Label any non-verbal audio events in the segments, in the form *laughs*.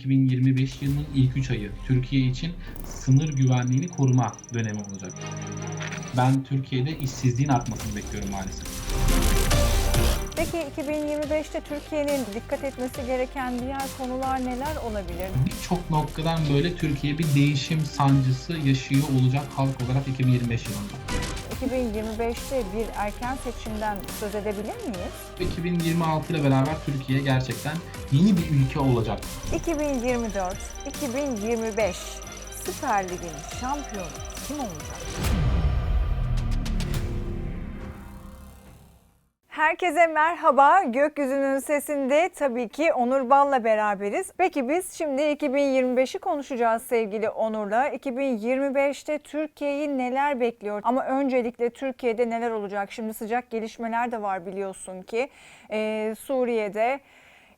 2025 yılının ilk 3 ayı Türkiye için sınır güvenliğini koruma dönemi olacak. Ben Türkiye'de işsizliğin artmasını bekliyorum maalesef. Peki 2025'te Türkiye'nin dikkat etmesi gereken diğer konular neler olabilir? Birçok noktadan böyle Türkiye bir değişim sancısı yaşıyor olacak halk olarak 2025 yılında. 2025'te bir erken seçimden söz edebilir miyiz? 2026 ile beraber Türkiye gerçekten yeni bir ülke olacak. 2024, 2025 Süper Lig'in şampiyonu kim olacak? Herkese merhaba. Gökyüzünün sesinde tabii ki Onur Bal'la beraberiz. Peki biz şimdi 2025'i konuşacağız sevgili Onur'la. 2025'te Türkiye'yi neler bekliyor? Ama öncelikle Türkiye'de neler olacak? Şimdi sıcak gelişmeler de var biliyorsun ki. Ee, Suriye'de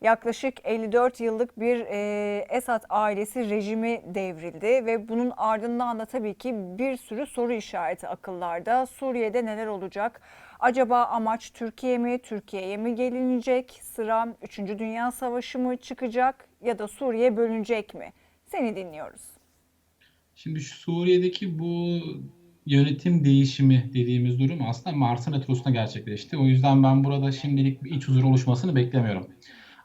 yaklaşık 54 yıllık bir e, Esad ailesi rejimi devrildi ve bunun ardından da tabii ki bir sürü soru işareti akıllarda. Suriye'de neler olacak? Acaba amaç Türkiye mi, Türkiye'ye mi gelinecek? Sıra 3. Dünya Savaşı mı çıkacak ya da Suriye bölünecek mi? Seni dinliyoruz. Şimdi şu Suriye'deki bu yönetim değişimi dediğimiz durum aslında Mars'ın retrosuna gerçekleşti. O yüzden ben burada şimdilik bir iç huzur oluşmasını beklemiyorum.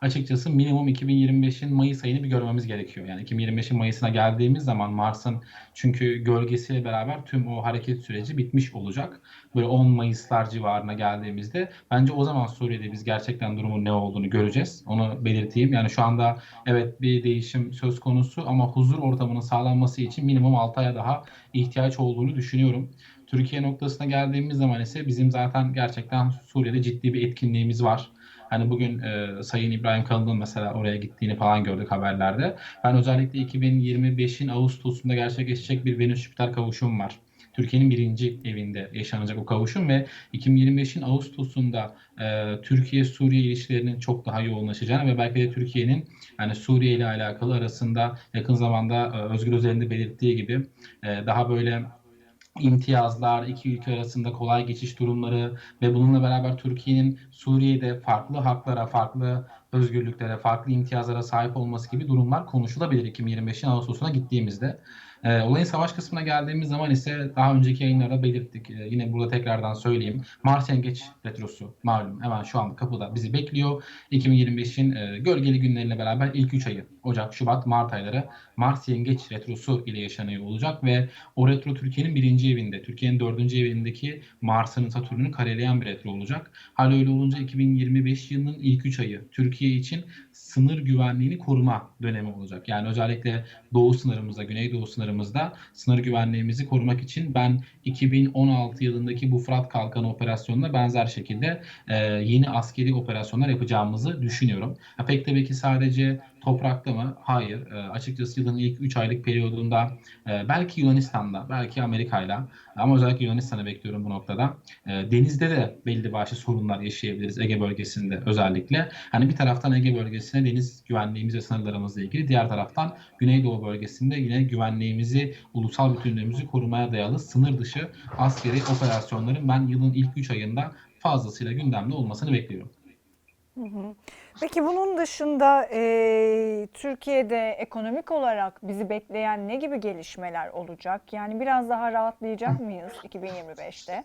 Açıkçası minimum 2025'in Mayıs ayını bir görmemiz gerekiyor. Yani 2025'in Mayıs'ına geldiğimiz zaman Mars'ın çünkü gölgesiyle beraber tüm o hareket süreci bitmiş olacak. Böyle 10 Mayıslar civarına geldiğimizde bence o zaman Suriye'de biz gerçekten durumun ne olduğunu göreceğiz. Onu belirteyim. Yani şu anda evet bir değişim söz konusu ama huzur ortamının sağlanması için minimum 6 aya daha ihtiyaç olduğunu düşünüyorum. Türkiye noktasına geldiğimiz zaman ise bizim zaten gerçekten Suriye'de ciddi bir etkinliğimiz var. Hani bugün e, Sayın İbrahim Kalın'ın mesela oraya gittiğini falan gördük haberlerde. Ben özellikle 2025'in Ağustos'unda gerçekleşecek bir Venüs-Jüpiter kavuşum var. Türkiye'nin birinci evinde yaşanacak o kavuşum ve 2025'in Ağustos'unda e, Türkiye-Suriye ilişkilerinin çok daha yoğunlaşacağını ve belki de Türkiye'nin yani Suriye ile alakalı arasında yakın zamanda e, Özgür Özel'in de belirttiği gibi e, daha böyle imtiyazlar, iki ülke arasında kolay geçiş durumları ve bununla beraber Türkiye'nin Suriye'de farklı haklara, farklı özgürlüklere, farklı imtiyazlara sahip olması gibi durumlar konuşulabilir 2025'in Ağustos'una gittiğimizde. E, olayın savaş kısmına geldiğimiz zaman ise daha önceki yayınlarda belirttik. E, yine burada tekrardan söyleyeyim. Mars Yengeç Retrosu malum hemen şu anda kapıda bizi bekliyor. 2025'in e, gölgeli günleriyle beraber ilk 3 ayı Ocak, Şubat, Mart ayları Mars Yengeç Retrosu ile yaşanıyor olacak ve o retro Türkiye'nin birinci evinde, Türkiye'nin dördüncü evindeki Mars'ın Satürn'ünü kareleyen bir retro olacak. Hal öyle olunca 2025 yılının ilk 3 ayı Türkiye için sınır güvenliğini koruma dönemi olacak. Yani özellikle doğu sınırımızda, güneydoğu sınırımızda sınır güvenliğimizi korumak için ben 2016 yılındaki bu Fırat Kalkanı operasyonuna benzer şekilde e, yeni askeri operasyonlar yapacağımızı düşünüyorum. Ha, pek tabii ki sadece toprakta mı? Hayır. E, açıkçası yılın ilk 3 aylık periyodunda e, belki Yunanistan'da, belki Amerika'yla ama özellikle Yunanistan'ı bekliyorum bu noktada. E, denizde de belli başlı sorunlar yaşayabiliriz Ege bölgesinde özellikle. Hani bir taraftan Ege bölgesine deniz güvenliğimiz ve sınırlarımızla ilgili, diğer taraftan Güneydoğu bölgesinde yine güvenliğimizi, ulusal bütünlüğümüzü korumaya dayalı sınır dışı askeri operasyonların ben yılın ilk 3 ayında fazlasıyla gündemde olmasını bekliyorum. Peki bunun dışında e, Türkiye'de ekonomik olarak bizi bekleyen ne gibi gelişmeler olacak? Yani biraz daha rahatlayacak mıyız 2025'te?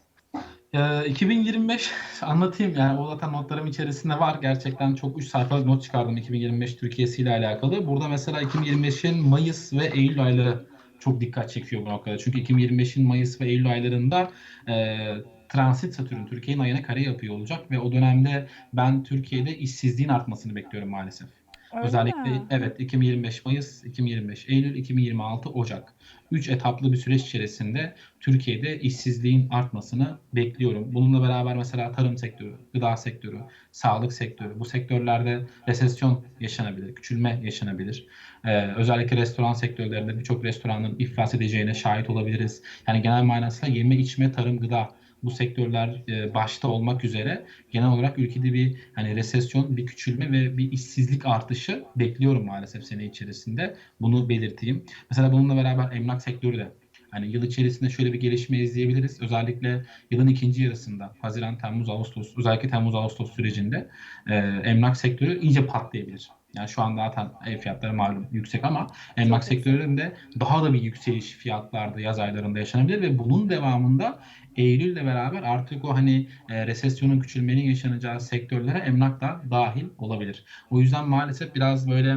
Ee, 2025 anlatayım yani o zaten notlarım içerisinde var. Gerçekten çok 3 sayfalık not çıkardım 2025 Türkiye'si ile alakalı. Burada mesela 2025'in Mayıs ve Eylül ayları çok dikkat çekiyor bu noktada. Çünkü 2025'in Mayıs ve Eylül aylarında e, transit Satürn Türkiye'nin ayına kare yapıyor olacak ve o dönemde ben Türkiye'de işsizliğin artmasını bekliyorum maalesef. Öyle Özellikle mi? evet 2025 Mayıs, 2025 Eylül, 2026 Ocak. 3 etaplı bir süreç içerisinde Türkiye'de işsizliğin artmasını bekliyorum. Bununla beraber mesela tarım sektörü, gıda sektörü, sağlık sektörü bu sektörlerde resesyon yaşanabilir, küçülme yaşanabilir. Ee, özellikle restoran sektörlerinde birçok restoranın iflas edeceğine şahit olabiliriz. Yani genel manasıyla yeme içme, tarım, gıda bu sektörler e, başta olmak üzere genel olarak ülkede bir hani resesyon, bir küçülme ve bir işsizlik artışı bekliyorum maalesef sene içerisinde. Bunu belirteyim. Mesela bununla beraber emlak sektörü de hani yıl içerisinde şöyle bir gelişme izleyebiliriz. Özellikle yılın ikinci yarısında Haziran, Temmuz, Ağustos, özellikle Temmuz, Ağustos sürecinde e, emlak sektörü iyice patlayabilir. Yani şu an zaten ev fiyatları malum yüksek ama emlak sektöründe daha da bir yükseliş fiyatlarda yaz aylarında yaşanabilir ve bunun devamında Eylül'le beraber artık o hani e, resesyonun küçülmenin yaşanacağı sektörlere emlak da dahil olabilir. O yüzden maalesef biraz böyle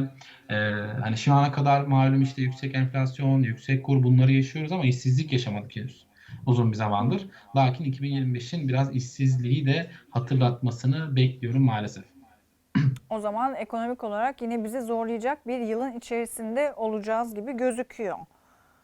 e, hani şu ana kadar malum işte yüksek enflasyon, yüksek kur bunları yaşıyoruz ama işsizlik yaşamadık henüz uzun bir zamandır. Lakin 2025'in biraz işsizliği de hatırlatmasını bekliyorum maalesef. *clears throat* O zaman ekonomik olarak yine bizi zorlayacak bir yılın içerisinde olacağız gibi gözüküyor.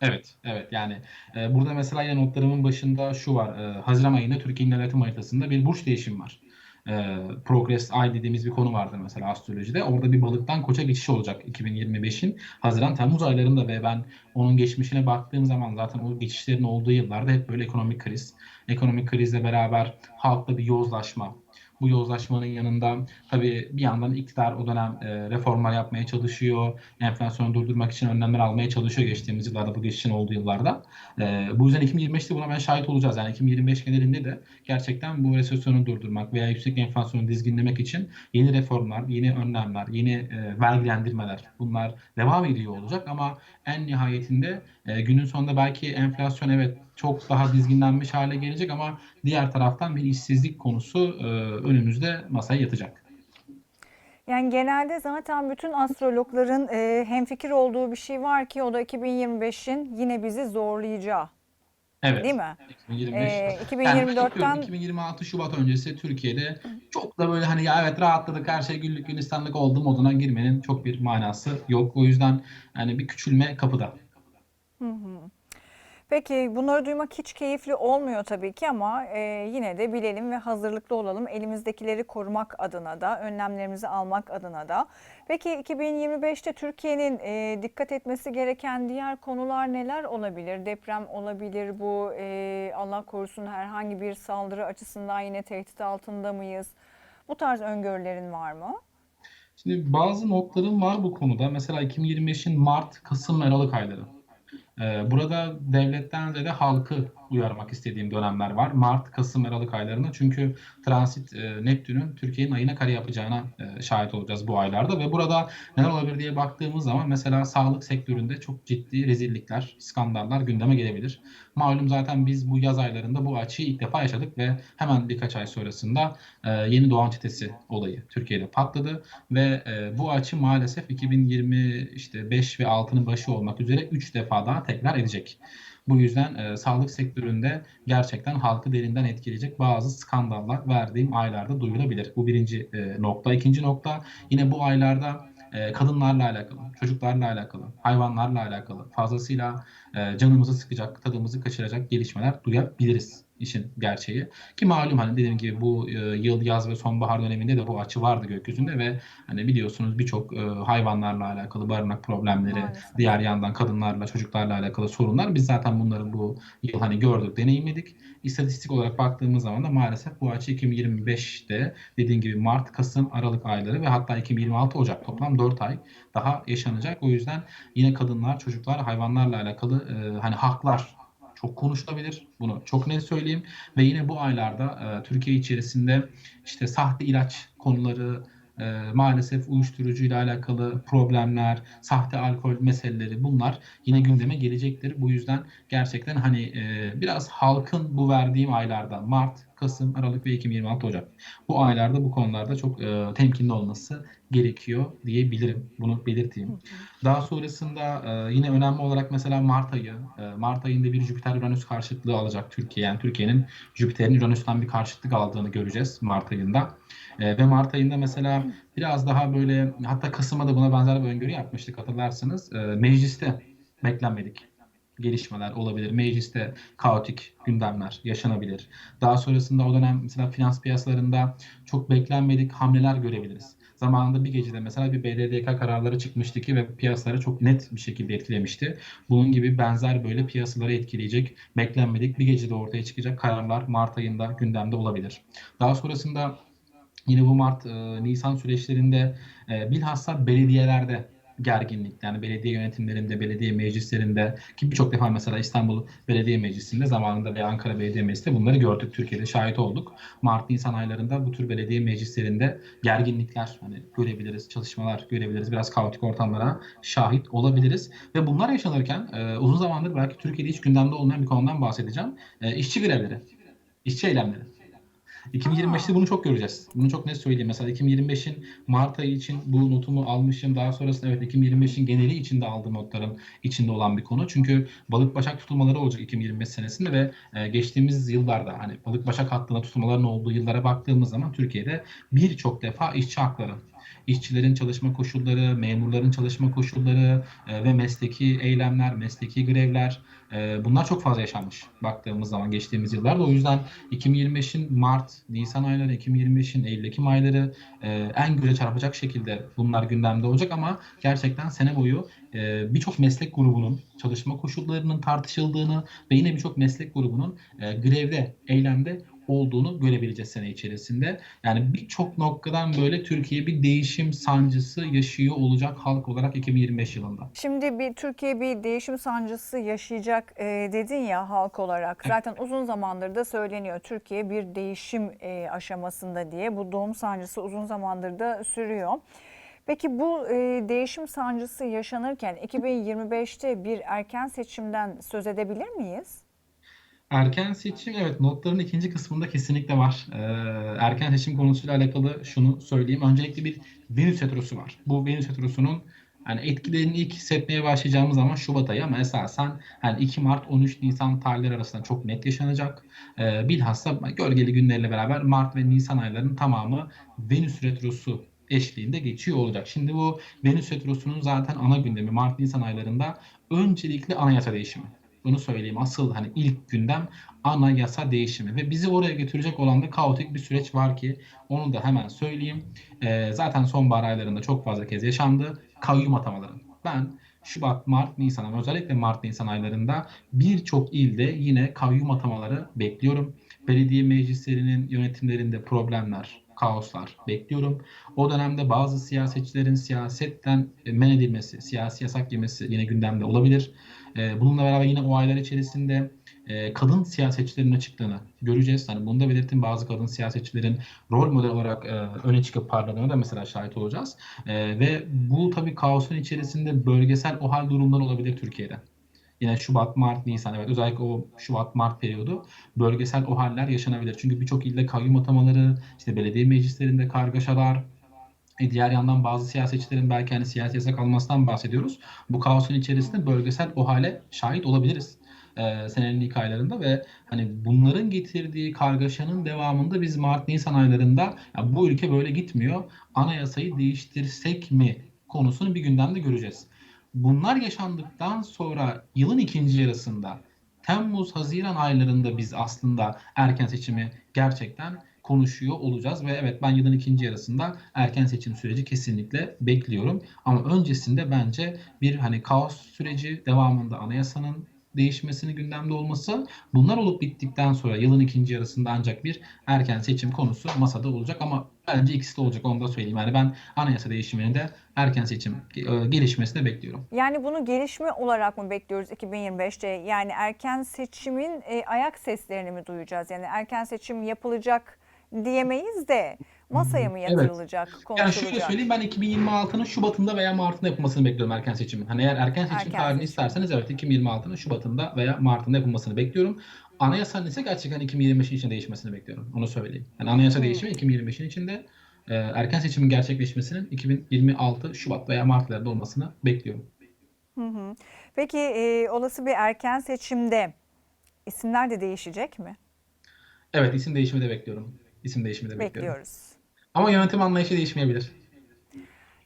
Evet, evet. Yani e, burada mesela yine notlarımın başında şu var. E, Haziran ayında Türkiye İğnetim haritasında bir burç değişimi var. E, Progress Ay dediğimiz bir konu vardır mesela astrolojide. Orada bir balıktan koça geçiş olacak 2025'in Haziran-Temmuz aylarında ve ben onun geçmişine baktığım zaman zaten o geçişlerin olduğu yıllarda hep böyle ekonomik kriz. Ekonomik krizle beraber halkta bir yozlaşma. Bu yozlaşmanın yanında tabii bir yandan iktidar o dönem e, reformlar yapmaya çalışıyor. Enflasyonu durdurmak için önlemler almaya çalışıyor geçtiğimiz yıllarda, bu geçişin olduğu yıllarda. E, bu yüzden 2025'te buna ben şahit olacağız. Yani 2025 genelinde de gerçekten bu resesyonu durdurmak veya yüksek enflasyonu dizginlemek için yeni reformlar, yeni önlemler, yeni e, vergilendirmeler bunlar devam ediyor olacak ama en nihayetinde e, günün sonunda belki enflasyon evet çok daha dizginlenmiş hale gelecek ama diğer taraftan bir işsizlik konusu e, önümüzde masaya yatacak. Yani genelde zaten bütün astrologların e, hemfikir olduğu bir şey var ki o da 2025'in yine bizi zorlayacağı, Evet. değil mi? 2025. E, Yani 2024'ten 2026 Şubat öncesi Türkiye'de çok da böyle hani ya evet rahatladık her şey güllük gülistanlık oldu moduna girmenin çok bir manası yok. O yüzden yani bir küçülme kapıda. Peki bunları duymak hiç keyifli olmuyor tabii ki ama e, yine de bilelim ve hazırlıklı olalım. Elimizdekileri korumak adına da, önlemlerimizi almak adına da. Peki 2025'te Türkiye'nin e, dikkat etmesi gereken diğer konular neler olabilir? Deprem olabilir, bu e, Allah korusun herhangi bir saldırı açısından yine tehdit altında mıyız? Bu tarz öngörülerin var mı? Şimdi bazı notlarım var bu konuda. Mesela 2025'in Mart, Kasım ve Aralık ayları. Ee, Burada devletten de halkı uyarmak istediğim dönemler var. Mart, Kasım, Aralık aylarında. Çünkü transit e, Neptün'ün Türkiye'nin ayına kare yapacağına e, şahit olacağız bu aylarda. Ve burada neler olabilir diye baktığımız zaman mesela sağlık sektöründe çok ciddi rezillikler, skandallar gündeme gelebilir. Malum zaten biz bu yaz aylarında bu açıyı ilk defa yaşadık ve hemen birkaç ay sonrasında e, yeni doğan çetesi olayı Türkiye'de patladı ve e, bu açı maalesef 2020 işte 5 ve 6'nın başı olmak üzere 3 defa daha tekrar edecek. Bu yüzden e, sağlık sektöründe gerçekten halkı derinden etkileyecek bazı skandallar verdiğim aylarda duyulabilir. Bu birinci e, nokta. İkinci nokta yine bu aylarda e, kadınlarla alakalı, çocuklarla alakalı, hayvanlarla alakalı fazlasıyla e, canımızı sıkacak, tadımızı kaçıracak gelişmeler duyabiliriz işin gerçeği. Ki malum hani dediğim gibi bu e, yıl yaz ve sonbahar döneminde de bu açı vardı gökyüzünde ve hani biliyorsunuz birçok e, hayvanlarla alakalı barınak problemleri, Maalesef. diğer yandan kadınlarla, çocuklarla alakalı sorunlar. Biz zaten bunları bu yıl hani gördük, deneyimledik. İstatistik olarak baktığımız zaman da maalesef bu açı 2025'te dediğim gibi Mart, Kasım, Aralık ayları ve hatta 2026 Ocak toplam 4 ay daha yaşanacak. O yüzden yine kadınlar, çocuklar, hayvanlarla alakalı e, hani haklar çok konuşulabilir. Bunu çok net söyleyeyim. Ve yine bu aylarda e, Türkiye içerisinde işte sahte ilaç konuları, e, maalesef uyuşturucuyla alakalı problemler, sahte alkol meseleleri bunlar yine gündeme gelecektir. Bu yüzden gerçekten hani e, biraz halkın bu verdiğim aylarda Mart, Kasım, Aralık ve 2026 Ocak bu aylarda bu konularda çok e, temkinli olması gerekiyor diyebilirim. Bunu belirteyim. Daha sonrasında e, yine önemli olarak mesela Mart ayı, e, Mart ayında bir Jüpiter-Uranüs karşıtlığı alacak Türkiye. Yani Türkiye'nin Jüpiter'in Uranüs'ten bir karşıtlık aldığını göreceğiz Mart ayında. E, ve Mart ayında mesela biraz daha böyle hatta Kasım'a da buna benzer bir öngörü yapmıştık hatırlarsınız. E, mecliste beklenmedik gelişmeler olabilir. Mecliste kaotik gündemler yaşanabilir. Daha sonrasında o dönem mesela finans piyasalarında çok beklenmedik hamleler görebiliriz. Zamanında bir gecede mesela bir BDDK kararları çıkmıştı ki ve piyasaları çok net bir şekilde etkilemişti. Bunun gibi benzer böyle piyasaları etkileyecek, beklenmedik bir gecede ortaya çıkacak kararlar Mart ayında gündemde olabilir. Daha sonrasında yine bu Mart, e, Nisan süreçlerinde e, bilhassa belediyelerde gerginlik yani belediye yönetimlerinde, belediye meclislerinde ki birçok defa mesela İstanbul Belediye Meclisi'nde zamanında veya Ankara Belediye Meclisi'nde bunları gördük. Türkiye'de şahit olduk. Mart Nisan aylarında bu tür belediye meclislerinde gerginlikler hani görebiliriz, çalışmalar görebiliriz. Biraz kaotik ortamlara şahit olabiliriz. Ve bunlar yaşanırken e, uzun zamandır belki Türkiye'de hiç gündemde olmayan bir konudan bahsedeceğim. E, işçi grevleri, işçi eylemleri. 2025'te bunu çok göreceğiz. Bunu çok net söyleyeyim. Mesela 2025'in Mart ayı için bu notumu almışım. Daha sonrasında evet 2025'in geneli içinde aldığım notların içinde olan bir konu. Çünkü balık başak tutulmaları olacak 2025 senesinde ve e, geçtiğimiz yıllarda hani balık başak hattında tutulmaların olduğu yıllara baktığımız zaman Türkiye'de birçok defa işçi hakları, işçilerin çalışma koşulları, memurların çalışma koşulları e, ve mesleki eylemler, mesleki grevler e, bunlar çok fazla yaşanmış baktığımız zaman geçtiğimiz yıllarda. O yüzden 2025'in Mart, Nisan ayları, 2025'in Eylül, Ekim ayları e, en göze çarpacak şekilde bunlar gündemde olacak ama gerçekten sene boyu e, birçok meslek grubunun çalışma koşullarının tartışıldığını ve yine birçok meslek grubunun e, grevde, eylemde olduğunu görebileceğiz sene içerisinde. Yani birçok noktadan böyle Türkiye bir değişim sancısı yaşıyor olacak halk olarak 2025 yılında. Şimdi bir Türkiye bir değişim sancısı yaşayacak e, dedin ya halk olarak. Zaten uzun zamandır da söyleniyor Türkiye bir değişim e, aşamasında diye. Bu doğum sancısı uzun zamandır da sürüyor. Peki bu e, değişim sancısı yaşanırken 2025'te bir erken seçimden söz edebilir miyiz? Erken seçim evet notların ikinci kısmında kesinlikle var. Ee, erken seçim konusuyla alakalı şunu söyleyeyim. Öncelikle bir Venüs retrosu var. Bu Venüs retrosunun yani etkilerini ilk hissetmeye başlayacağımız zaman Şubat ayı ama esasen yani 2 Mart 13 Nisan tarihleri arasında çok net yaşanacak. Ee, bilhassa gölgeli günlerle beraber Mart ve Nisan aylarının tamamı Venüs retrosu eşliğinde geçiyor olacak. Şimdi bu Venüs retrosunun zaten ana gündemi Mart Nisan aylarında öncelikle anayasa değişimi. Bunu söyleyeyim. Asıl hani ilk gündem anayasa değişimi ve bizi oraya götürecek olan da kaotik bir süreç var ki onu da hemen söyleyeyim. Ee, zaten sonbahar aylarında çok fazla kez yaşandı. Kayyum atamaları. Ben Şubat, Mart, Nisan ama özellikle Mart, Nisan aylarında birçok ilde yine kayyum atamaları bekliyorum. Belediye meclislerinin yönetimlerinde problemler, kaoslar bekliyorum. O dönemde bazı siyasetçilerin siyasetten men edilmesi, siyasi yasak yemesi yine gündemde olabilir. Ee, bununla beraber yine o aylar içerisinde e, kadın siyasetçilerin açıklığını göreceğiz. Hani bunu da belirttim bazı kadın siyasetçilerin rol model olarak e, öne çıkıp parladığına da mesela şahit olacağız. E, ve bu tabii kaosun içerisinde bölgesel o hal durumlar olabilir Türkiye'de. Yine Şubat, Mart, Nisan evet özellikle o Şubat, Mart periyodu bölgesel o haller yaşanabilir. Çünkü birçok ilde kayyum atamaları, işte belediye meclislerinde kargaşalar, e diğer yandan bazı siyasetçilerin belki hani siyasi yasak almasından bahsediyoruz. Bu kaosun içerisinde bölgesel o hale şahit olabiliriz e, senenin ilk aylarında ve hani bunların getirdiği kargaşanın devamında biz Mart Nisan aylarında ya bu ülke böyle gitmiyor. Anayasayı değiştirsek mi konusunu bir gündemde göreceğiz. Bunlar yaşandıktan sonra yılın ikinci yarısında Temmuz Haziran aylarında biz aslında erken seçimi gerçekten konuşuyor olacağız ve evet ben yılın ikinci yarısında erken seçim süreci kesinlikle bekliyorum. Ama öncesinde bence bir hani kaos süreci devamında anayasanın değişmesini gündemde olması bunlar olup bittikten sonra yılın ikinci yarısında ancak bir erken seçim konusu masada olacak ama bence ikisi de olacak onu da söyleyeyim. Yani ben anayasa değişimini de erken seçim e, gelişmesini bekliyorum. Yani bunu gelişme olarak mı bekliyoruz 2025'te? Yani erken seçimin e, ayak seslerini mi duyacağız? Yani erken seçim yapılacak diyemeyiz de masaya mı yatırılacak, Yani konuşulacak? şöyle söyleyeyim ben 2026'nın Şubat'ında veya Mart'ında yapılmasını bekliyorum erken seçimin. Hani eğer erken seçim Erken tarihini seçim. isterseniz evet 2026'nın Şubat'ında veya Mart'ında yapılmasını bekliyorum. Anayasanın ise gerçekten 2025'in içinde değişmesini bekliyorum. Onu söyleyeyim. Yani anayasa Hmm. değişimi 2025'in içinde e, erken seçimin gerçekleşmesinin 2026 Şubat veya Mart'larda olmasını bekliyorum. Hı hı. Peki e, olası bir erken seçimde isimler de değişecek mi? Evet isim değişimi de bekliyorum. İsim değişimi de bekliyorum. Bekliyoruz. Ama yönetim anlayışı değişmeyebilir.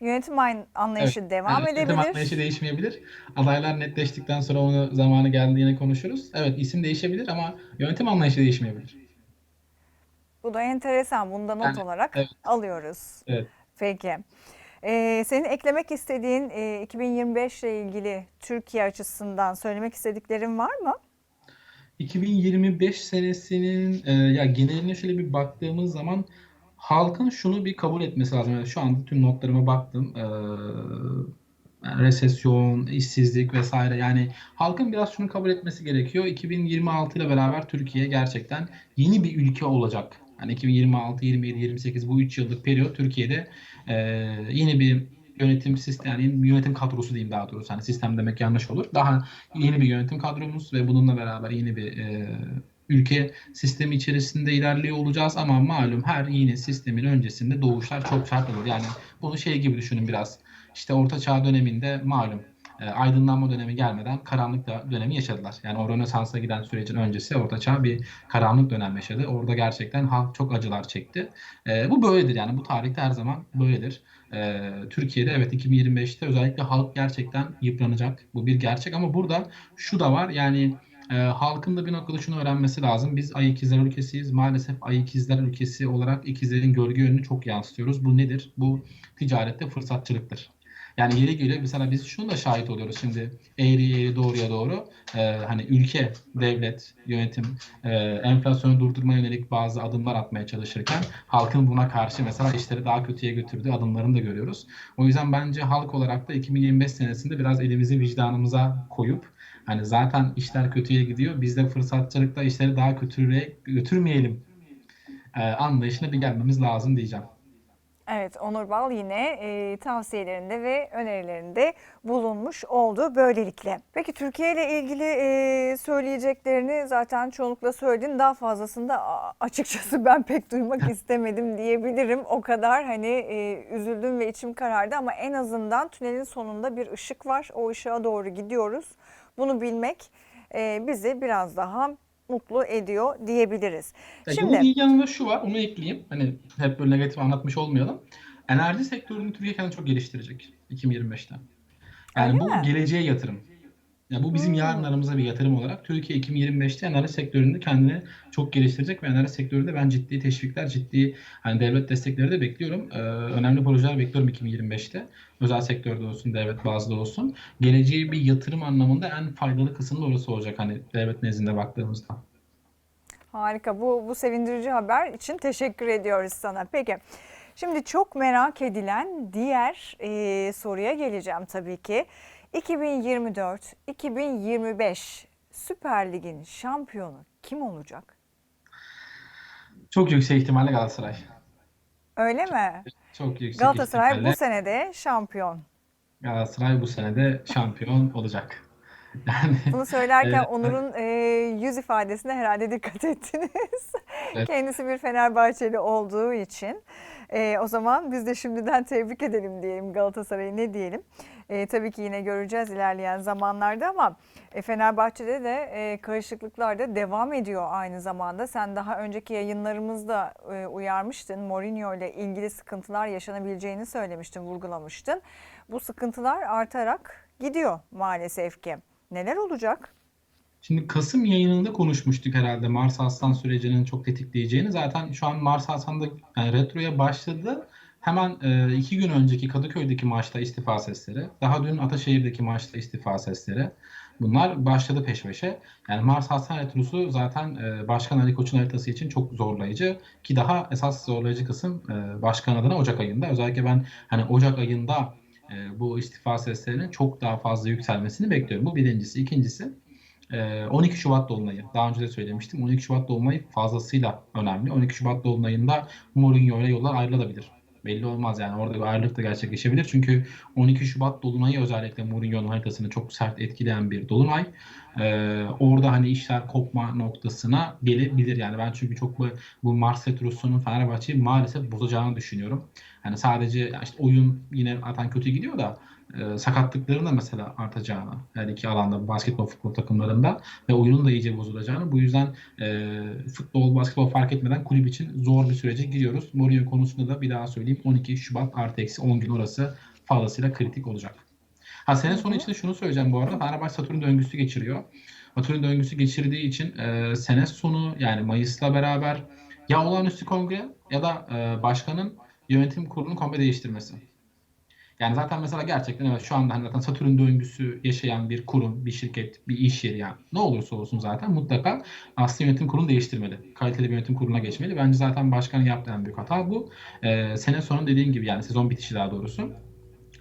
Yönetim anlayışı Evet, devam yönetim edebilir. anlayışı değişmeyebilir. Adaylar netleştikten sonra onu zamanı geldiğinde konuşuruz. Evet isim değişebilir ama yönetim anlayışı değişmeyebilir. Bu da enteresan. Bunda not Yani, olarak evet. alıyoruz. Evet. Peki. Ee, senin eklemek istediğin e, 2025 ile ilgili Türkiye açısından söylemek istediklerin var mı? 2025 senesinin e, ya geneline şöyle bir baktığımız zaman halkın şunu bir kabul etmesi lazım. Yani şu anda tüm notlarıma baktım. E, resesyon, işsizlik vesaire. Yani halkın biraz şunu kabul etmesi gerekiyor. 2026 ile beraber Türkiye gerçekten yeni bir ülke olacak. Yani 2026, 27, 28 bu 3 yıllık periyot Türkiye'de e, yeni bir yönetim sistemi, yani yönetim kadrosu diyeyim daha doğrusu. Hani sistem demek yanlış olur. Daha yeni bir yönetim kadromuz ve bununla beraber yeni bir e, ülke sistemi içerisinde ilerliyor olacağız ama malum her yeni sistemin öncesinde doğuşlar çok sert olur. Yani bunu şey gibi düşünün biraz. İşte Orta Çağ döneminde malum e, aydınlanma dönemi gelmeden karanlık dönemi yaşadılar. Yani o Rönesans'a giden sürecin öncesi Orta Çağ bir karanlık dönem yaşadı. Orada gerçekten halk çok acılar çekti. E, bu böyledir yani bu tarihte her zaman böyledir. E, Türkiye'de evet 2025'te özellikle halk gerçekten yıpranacak. Bu bir gerçek ama burada şu da var yani e, halkın da bir noktada şunu öğrenmesi lazım. Biz Ay ikizler ülkesiyiz. Maalesef Ay ikizler ülkesi olarak ikizlerin gölge yönünü çok yansıtıyoruz. Bu nedir? Bu ticarette fırsatçılıktır. Yani yeri geliyor mesela biz şunu da şahit oluyoruz şimdi eğri eğri doğruya doğru e, hani ülke, devlet, yönetim e, enflasyonu durdurmaya yönelik bazı adımlar atmaya çalışırken halkın buna karşı mesela işleri daha kötüye götürdüğü adımlarını da görüyoruz. O yüzden bence halk olarak da 2025 senesinde biraz elimizi vicdanımıza koyup hani zaten işler kötüye gidiyor biz de fırsatçılıkla işleri daha kötüye götürmeyelim e, anlayışına bir gelmemiz lazım diyeceğim. Evet, Onur Bal yine e, tavsiyelerinde ve önerilerinde bulunmuş oldu böylelikle. Peki Türkiye ile ilgili e, söyleyeceklerini zaten çoğunlukla söyledin. Daha fazlasını da a- açıkçası *laughs* ben pek duymak istemedim diyebilirim. O kadar hani e, üzüldüm ve içim karardı ama en azından tünelin sonunda bir ışık var. O ışığa doğru gidiyoruz. Bunu bilmek e, bizi biraz daha mutlu ediyor diyebiliriz. Peki Şimdi- bunun yanında şu var, onu ekleyeyim. Hani hep böyle negatif anlatmış olmayalım. Enerji sektörünü Türkiye kendini çok geliştirecek 2025'te. Yani Öyle bu mi? geleceğe yatırım. Yani bu bizim Hmm. yarınlarımıza bir yatırım olarak Türkiye 2025'te enerji sektöründe kendini çok geliştirecek ve enerji sektöründe ben ciddi teşvikler, ciddi hani devlet destekleri de bekliyorum. Ee, önemli projeler bekliyorum 2025'te. Özel sektörde olsun, devlet bazlı olsun. Geleceğe bir yatırım anlamında en faydalı kısım da orası olacak hani devlet nezdinde baktığımızda. Harika. Bu, bu sevindirici haber için teşekkür ediyoruz sana. Peki. Şimdi çok merak edilen diğer e, soruya geleceğim tabii ki. 2024-2025 Süper Lig'in şampiyonu kim olacak? Çok yüksek ihtimalle Galatasaray. Öyle mi? Çok yüksek Galatasaray ihtimalle bu senede şampiyon. Galatasaray bu sene de şampiyon olacak. Yani Bunu söylerken Evet. Onur'un e, yüz ifadesine herhalde dikkat ettiniz. Evet. Kendisi bir Fenerbahçeli olduğu için. E, o zaman biz de şimdiden tebrik edelim diyelim Galatasaray'ı ne diyelim. E, tabii ki yine göreceğiz ilerleyen zamanlarda ama e, Fenerbahçe'de de e, karışıklıklar da devam ediyor aynı zamanda. Sen daha önceki yayınlarımızda e, uyarmıştın. Mourinho ile ilgili sıkıntılar yaşanabileceğini söylemiştin, vurgulamıştın. Bu sıkıntılar artarak gidiyor maalesef ki. Neler olacak? Şimdi Kasım yayınında konuşmuştuk herhalde Mars Aslan sürecinin çok tetikleyeceğini. Zaten şu an Mars Aslan da yani retroya başladı. Hemen e, iki gün önceki Kadıköy'deki maçta istifa sesleri. Daha dün Ataşehir'deki maçta istifa sesleri. Bunlar başladı peş peşe. Yani Mars Aslan retrosu zaten e, Başkan Ali Koç'un haritası için çok zorlayıcı. Ki daha esas zorlayıcı kısım e, başkan adına Ocak ayında. Özellikle ben hani Ocak ayında e, bu istifa seslerinin çok daha fazla yükselmesini bekliyorum. Bu birincisi. İkincisi 12 Şubat Dolunay'ı. Daha önce de söylemiştim. 12 Şubat Dolunay fazlasıyla önemli. 12 Şubat Dolunay'ında Mourinho ile yollar ayrılabilir. Belli olmaz yani orada bir ayrılık da gerçekleşebilir. Çünkü 12 Şubat Dolunay'ı özellikle Mourinho'nun haritasını çok sert etkileyen bir Dolunay. Ee, orada hani işler kopma noktasına gelebilir. Yani ben çünkü çok bu, bu Mars Retrosu'nun Fenerbahçe'yi maalesef bozacağını düşünüyorum. Hani sadece işte oyun yine zaten kötü gidiyor da e, sakatlıkların da mesela artacağını her iki alanda basketbol futbol takımlarında ve oyunun da iyice bozulacağını bu yüzden e, futbol basketbol fark etmeden kulüp için zor bir sürece giriyoruz. Mourinho konusunda da bir daha söyleyeyim 12 Şubat artı eksi 10 gün orası fazlasıyla kritik olacak. Ha sene sonu için de şunu söyleyeceğim bu arada Fenerbahçe Satürn döngüsü geçiriyor. Satürn döngüsü geçirdiği için e, sene sonu yani Mayıs'la beraber ya olağanüstü kongre ya da e, başkanın yönetim kurulunu komple değiştirmesi. Yani zaten mesela gerçekten evet şu anda hani zaten Satürn döngüsü yaşayan bir kurum, bir şirket, bir iş yeri yani ne olursa olsun zaten mutlaka aslında yönetim kurulunu değiştirmeli. Kaliteli bir yönetim kuruluna geçmeli. Bence zaten başkanın yaptığı en büyük hata bu. Ee, sene sonu dediğim gibi yani sezon bitişi daha doğrusu.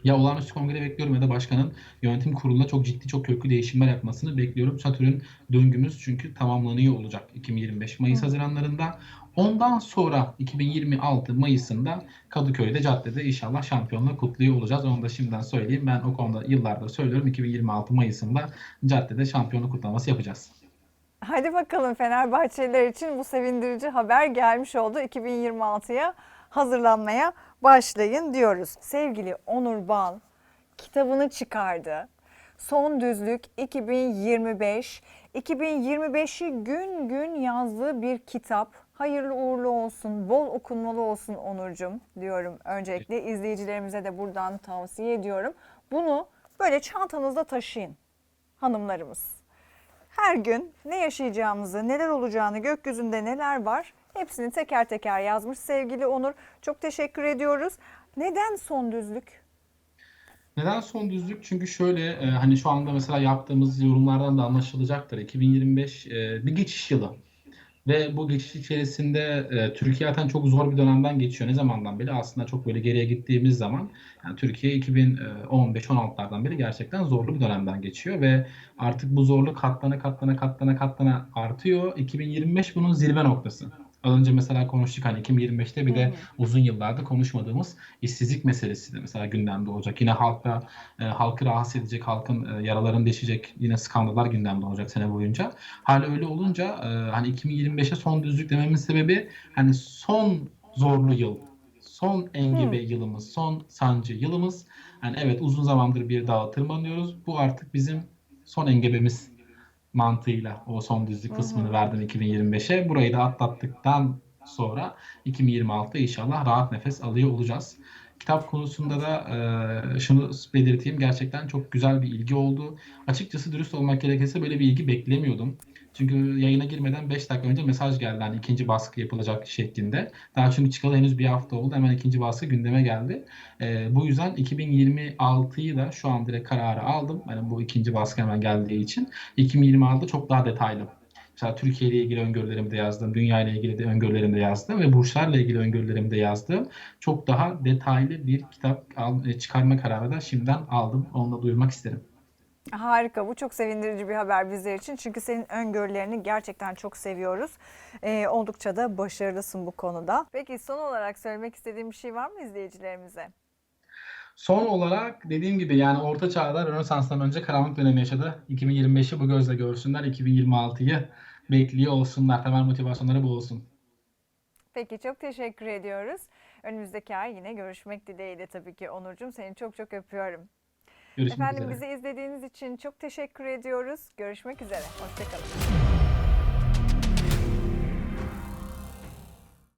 Ya olağanüstü kongre bekliyorum ya da başkanın yönetim kurulunda çok ciddi, çok köklü değişimler yapmasını bekliyorum. Satürn döngümüz çünkü tamamlanıyor olacak 2025 Mayıs Hı. Haziranlarında. Ondan sonra 2026 Mayıs'ında Kadıköy'de caddede inşallah şampiyonluğu kutluyor olacağız. Onu da şimdiden söyleyeyim. Ben o konuda yıllardır söylüyorum. 2026 Mayıs'ında caddede şampiyonluk kutlaması yapacağız. Hadi bakalım Fenerbahçeliler için bu sevindirici haber gelmiş oldu. 2026'ya hazırlanmaya başlayın diyoruz. Sevgili Onur Bal kitabını çıkardı. Son Düzlük 2025. 2025'i gün gün yazdığı bir kitap. Hayırlı uğurlu olsun, bol okunmalı olsun Onurcuğum diyorum. Öncelikle izleyicilerimize de buradan tavsiye ediyorum. Bunu böyle çantanızda taşıyın hanımlarımız. Her gün ne yaşayacağımızı, neler olacağını, gökyüzünde neler var hepsini teker teker yazmış sevgili Onur. Çok teşekkür ediyoruz. Neden son düzlük? Neden son düzlük? Çünkü şöyle e, hani şu anda mesela yaptığımız yorumlardan da anlaşılacaktır. 2025 e, bir geçiş yılı. Ve bu geçiş içerisinde e, Türkiye zaten çok zor bir dönemden geçiyor. Ne zamandan beri? Aslında çok böyle geriye gittiğimiz zaman yani Türkiye 2015-16'lardan beri gerçekten zorlu bir dönemden geçiyor ve artık bu zorluk katlana katlana katlana katlana artıyor. 2025 bunun zirve noktası. Az önce mesela konuştuk hani 2025'te bir de uzun yıllarda konuşmadığımız işsizlik meselesi de mesela gündemde olacak. Yine halkta e, halkı rahatsız edecek, halkın e, yaralarını deşecek yine skandallar gündemde olacak sene boyunca. Hal öyle olunca e, hani 2025'e son düzlük dememin sebebi hani son zorlu yıl, son engebe yılımız, son sancı yılımız. Hani evet uzun zamandır bir dağa tırmanıyoruz. Bu artık bizim son engebemiz mantığıyla o son düzlük kısmını verdim 2025'e. Burayı da atlattıktan sonra 2026'da inşallah rahat nefes alıyor olacağız. Kitap konusunda da e, şunu belirteyim. Gerçekten çok güzel bir ilgi oldu. Açıkçası dürüst olmak gerekirse böyle bir ilgi beklemiyordum. Çünkü yayına girmeden 5 dakika önce mesaj geldi hani ikinci baskı yapılacak şeklinde. Daha çünkü çıkalı henüz bir hafta oldu. Hemen ikinci baskı gündeme geldi. E, bu yüzden 2026'yı da şu an direkt kararı aldım. Yani bu ikinci baskı hemen geldiği için. 2026'da çok daha detaylı. Mesela Türkiye ile ilgili öngörülerimi de yazdım. Dünya ile ilgili de öngörülerimi de yazdım. Ve burçlarla ilgili öngörülerimi de yazdım. Çok daha detaylı bir kitap e, çıkarma kararı da şimdiden aldım. Onu da duyurmak isterim. Harika bu çok sevindirici bir haber bizler için. Çünkü senin öngörülerini gerçekten çok seviyoruz. Ee, oldukça da başarılısın bu konuda. Peki son olarak söylemek istediğin bir şey var mı izleyicilerimize? Son olarak dediğim gibi yani Orta Çağ'da Rönesans'tan önce karanlık dönemi yaşadı. 2025'i bu gözle görsünler. 2026'yı bekliyor olsunlar. Temel motivasyonları bu olsun. Peki çok teşekkür ediyoruz. Önümüzdeki ay yine görüşmek dileğiyle tabii ki Onurcuğum. Seni çok çok öpüyorum. Görüşmek Efendim üzere. bizi izlediğiniz için çok teşekkür ediyoruz. Görüşmek üzere. Hoşçakalın.